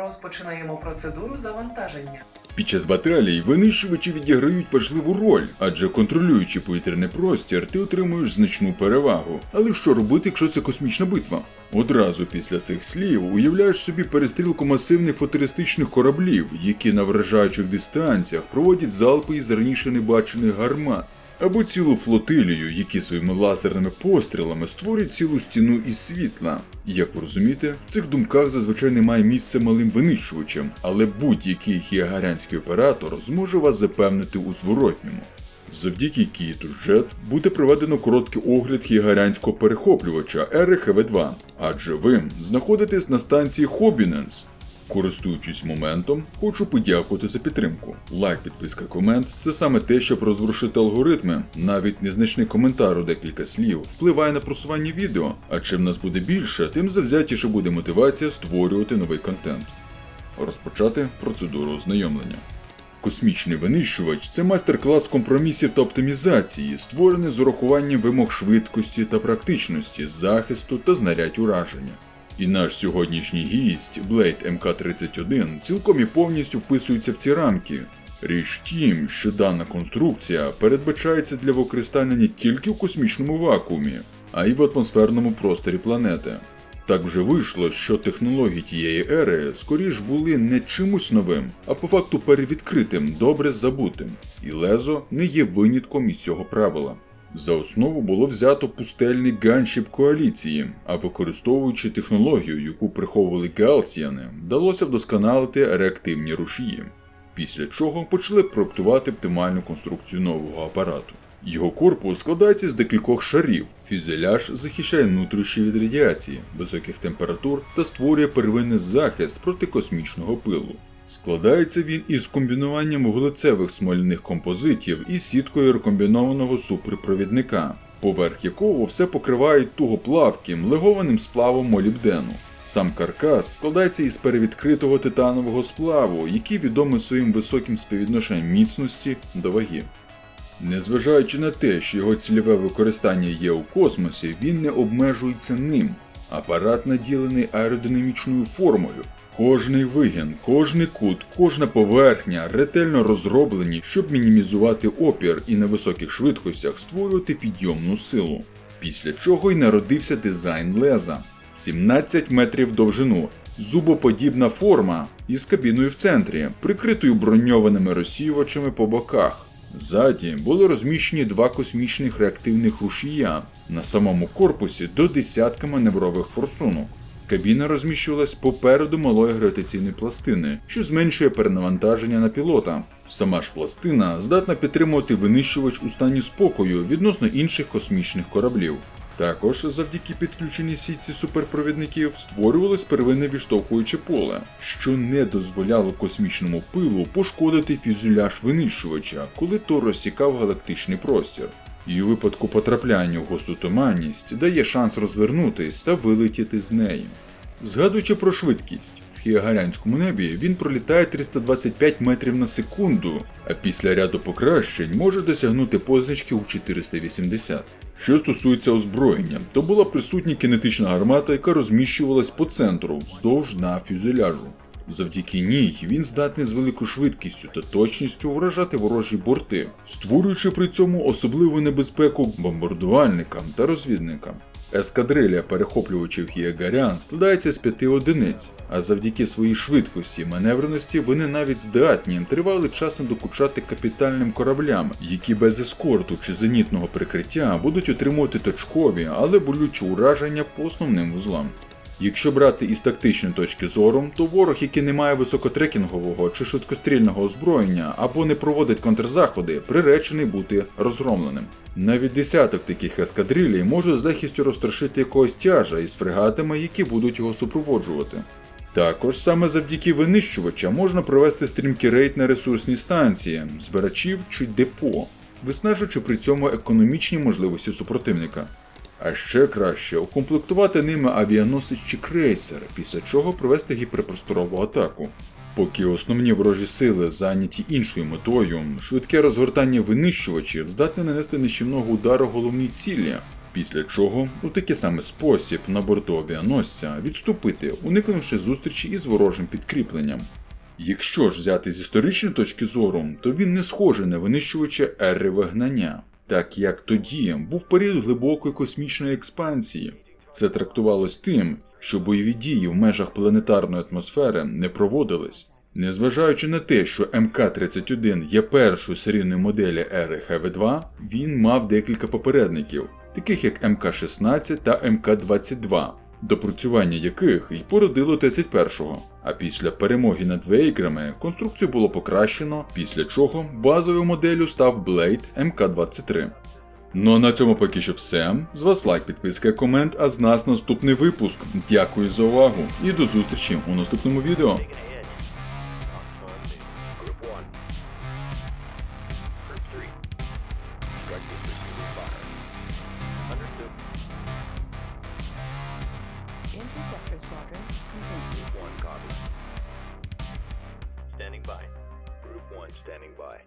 Розпочинаємо процедуру завантаження. Під час баталій винищувачі відіграють важливу роль, адже контролюючи повітряний простір, ти отримуєш значну перевагу. Але що робити, якщо це космічна битва? Одразу після цих слів уявляєш собі перестрілку масивних футуристичних кораблів, які на вражаючих дистанціях проводять залпи із раніше небачених гармат. Або цілу флотилію, які своїми лазерними пострілами створюють цілу стіну із світла. Як ви розумієте, в цих думках зазвичай немає місця малим винищувачам, але будь-який хіагарянський оператор зможе вас запевнити у зворотньому. Завдяки Кіту Джет буде проведено короткий огляд хіагарянського перехоплювача РХВ-2, адже ви знаходитесь на станції Хобіненс. Користуючись моментом, хочу подякувати за підтримку. Лайк, підписка, комент це саме те, щоб розворушити алгоритми. Навіть незначний коментар у декілька слів впливає на просування відео, а чим нас буде більше, тим завзятіше буде мотивація створювати новий контент. Розпочати процедуру ознайомлення. Космічний винищувач це майстер-клас компромісів та оптимізації, створений з урахуванням вимог швидкості та практичності, захисту та знарядь ураження. І наш сьогоднішній гість, Blade МК-31, цілком і повністю вписується в ці рамки. Річ тім, що дана конструкція передбачається для використання не тільки в космічному вакуумі, а й в атмосферному просторі планети. Так вже вийшло, що технології тієї ери скоріш були не чимось новим, а по факту перевідкритим, добре забутим, і лезо не є винятком із цього правила. За основу було взято пустельний ганшіп коаліції, а використовуючи технологію, яку приховували галсіяни, вдалося вдосконалити реактивні рушії. Після чого почали проектувати оптимальну конструкцію нового апарату. Його корпус складається з декількох шарів. Фюзеляж захищає нутрощі від радіації, високих температур та створює первинний захист проти космічного пилу. Складається він із комбінуванням вуглецевих смоляних композитів і сіткою рекомбінованого суперпровідника, поверх якого все покривають тугоплавким легованим сплавом молібдену. Сам каркас складається із перевідкритого титанового сплаву, який відомий своїм високим співвідношенням міцності до ваги. Незважаючи на те, що його цільове використання є у космосі, він не обмежується ним. Апарат наділений аеродинамічною формою. Кожний вигін, кожний кут, кожна поверхня ретельно розроблені, щоб мінімізувати опір і на високих швидкостях створювати підйомну силу. Після чого й народився дизайн леза. 17 метрів довжину, зубоподібна форма із кабіною в центрі, прикритою броньованими розсіювачами по боках. Ззаді були розміщені два космічних реактивних рушія на самому корпусі до десятка маневрових форсунок. Кабіна розміщувалась попереду малої гравітаційної пластини, що зменшує перенавантаження на пілота. Сама ж пластина здатна підтримувати винищувач у стані спокою відносно інших космічних кораблів. Також завдяки підключеній сітці суперпровідників створювалось первинне відштовхуюче поле, що не дозволяло космічному пилу пошкодити фюзеляж винищувача, коли то розсікав галактичний простір. І у випадку потрапляння в густу туманність дає шанс розвернутись та вилетіти з неї. Згадуючи про швидкість, в хіагарянському небі він пролітає 325 метрів на секунду, а після ряду покращень може досягнути позначки у 480. Що стосується озброєння, то була присутня кінетична гармата, яка розміщувалась по центру вздовж дна фюзеляжу. Завдяки ній він здатний з великою швидкістю та точністю вражати ворожі борти, створюючи при цьому особливу небезпеку бомбардувальникам та розвідникам. Ескадрилля перехоплювачів Хіагарян складається з п'яти одиниць, а завдяки своїй швидкості і маневреності вони навіть здатні тривалий час докучати капітальним кораблям, які без ескорту чи зенітного прикриття будуть отримувати точкові, але болючі ураження по основним вузлам. Якщо брати із тактичної точки зору, то ворог, який не має високотрекінгового чи швидкострільного озброєння або не проводить контрзаходи, приречений бути розгромленим. Навіть десяток таких ескадрилій може з легкістю розтрошити якогось тяжа із фрегатами, які будуть його супроводжувати. Також саме завдяки винищувача можна провести стрімкий рейд на ресурсні станції, збирачів чи депо, виснажуючи при цьому економічні можливості супротивника. А ще краще укомплектувати ними авіаносець чи крейсер, після чого провести гіперпросторову атаку. Поки основні ворожі сили зайняті іншою метою, швидке розгортання винищувачів здатне нанести нищівного удару головній цілі, Після чого у такий самий спосіб на борту авіаносця відступити, уникнувши зустрічі із ворожим підкріпленням. Якщо ж взяти з історичної точки зору, то він не схожий на винищувача ери вигнання, так як тоді був період глибокої космічної експансії. Це трактувалось тим, що бойові дії в межах планетарної атмосфери не проводились. Незважаючи на те, що МК-31 є першою серійною моделі ери ХВ-2, він мав декілька попередників, таких як МК-16 та МК-22, допрацювання яких й породило Т-31. А після перемоги над вейкерами конструкцію було покращено, після чого базовою моделлю став Blade MK23. Ну а на цьому поки що все. З вас лайк, підписка, комент, а з нас наступний випуск. Дякую за увагу і до зустрічі у наступному відео. Standing by.